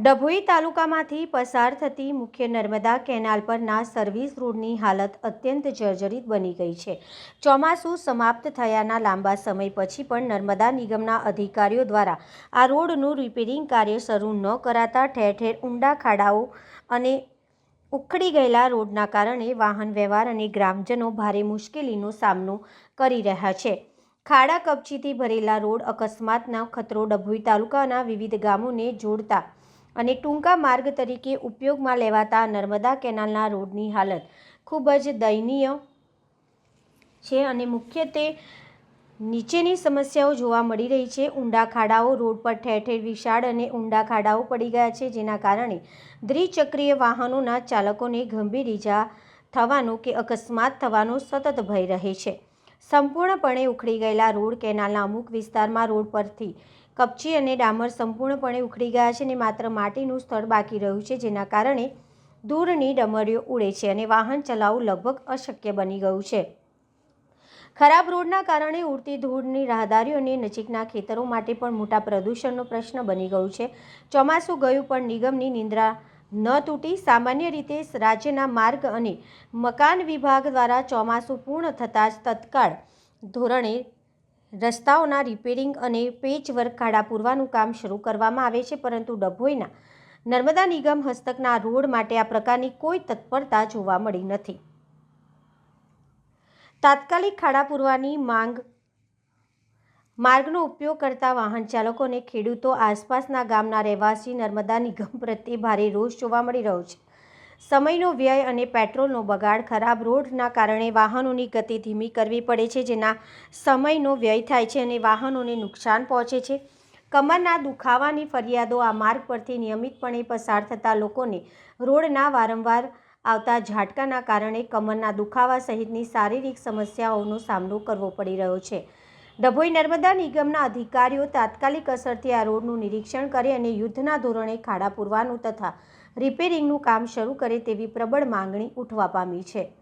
ડભોઈ તાલુકામાંથી પસાર થતી મુખ્ય નર્મદા કેનાલ પરના સર્વિસ રોડની હાલત અત્યંત જર્જરિત બની ગઈ છે. ચોમાસું સમાપ્ત થયાના લાંબા સમય પછી પણ નર્મદા નિગમના અધિકારીઓ દ્વારા આ રોડનું રિપેરિંગ કાર્ય શરૂ ન કરાતા ઠેર ઠેર ઊંડા ખાડાઓ અને ઉખડી ગયેલા રોડના કારણે વાહન વ્યવહાર અને ગ્રામજનો ભારે મુશ્કેલીનો સામનો કરી રહ્યા છે. ખાડા કપચીથી ભરેલા રોડ અકસ્માતના ખતરો ડભોઈ તાલુકાના વિવિધ ગામોને જોડતા અને ટૂંકા માર્ગ તરીકે ઉપયોગમાં લેવાતા નર્મદા કેનાલના રોડની હાલત ખૂબ જ દયનીય છે અને મુખ્યત્વે નીચેની સમસ્યાઓ જોવા મળી રહી છે. ઊંડા ખાડાઓ, રોડ પર ઠેર ઠેર વિશાળ અને ઊંડા ખાડાઓ પડી ગયા છે, જેના કારણે દ્વિચક્રીય વાહનોના ચાલકોને ગંભીર ઈજા થવાનો કે અકસ્માત થવાનો સતત ભય રહે છે. સંપૂર્ણપણે ઉખડી ગયેલા રોડ કેનાલના અમુક વિસ્તારમાં રોડ પરથી કપચી અને ડામર સંપૂર્ણપણે ઉખડી ગયા છે અને માત્ર માટીનું સ્થળ બાકી રહ્યું છે, જેના કારણે ધૂળની ડમરીઓ ઉડે છે અને વાહન ચલાવવું લગભગ અશક્ય બની ગયું છે. ખરાબ રોડના કારણે ઉડતી ધૂળની રાહદારીઓ અને નજીકના ખેતરો માટે પણ મોટા પ્રદૂષણનો પ્રશ્ન બની ગયું છે. ચોમાસું ગયું પણ નિગમની નિંદ્રા ન તૂટી. સામાન્ય રીતે રાજ્યના માર્ગ અને મકાન વિભાગ દ્વારા ચોમાસું પૂર્ણ થતાં જ તત્કાળ ધોરણે રસ્તાઓના રિપેરિંગ અને પેચવર્ક ખાડા પૂરવાનું કામ શરૂ કરવામાં આવે છે, પરંતુ ડભોઈના નર્મદા નિગમ હસ્તકના રોડ માટે આ પ્રકારની કોઈ તત્પરતા જોવા મળી નથી. તાત્કાલિક ખાડા પૂરવાની માંગ, માર્ગનો ઉપયોગ કરતા વાહન ચાલકો અને ખેડૂતો આસપાસના ગામના રહેવાસી નર્મદા નિગમ પ્રત્યે ભારે રોષ જોવા મળી રહ્યો છે. સમયનો વ્યય અને પેટ્રોલનો બગાડ ખરાબ રોડના કારણે વાહનોની ગતિ ધીમી કરવી પડે છે, જેના સમયનો વ્યય થાય છે અને વાહનોને નુકસાન પહોંચે છે. કમરના દુખાવાની ફરિયાદો આ માર્ગ પરથી નિયમિતપણે પસાર થતા લોકોને રોડના વારંવાર આવતા ઝાટકાના કારણે કમરના દુખાવા સહિતની શારીરિક સમસ્યાઓનો સામનો કરવો પડી રહ્યો છે. ડભોઈ નર્મદા નિગમના અધિકારીઓ તાત્કાલિક અસરથી આ રોડનું નિરીક્ષણ કરે અને યુદ્ધના ધોરણે ખાડા પૂરવાનું તથા રિપેરિંગનું કામ શરૂ કરે તેવી પ્રબળ માંગણી ઉઠવા પામી છે.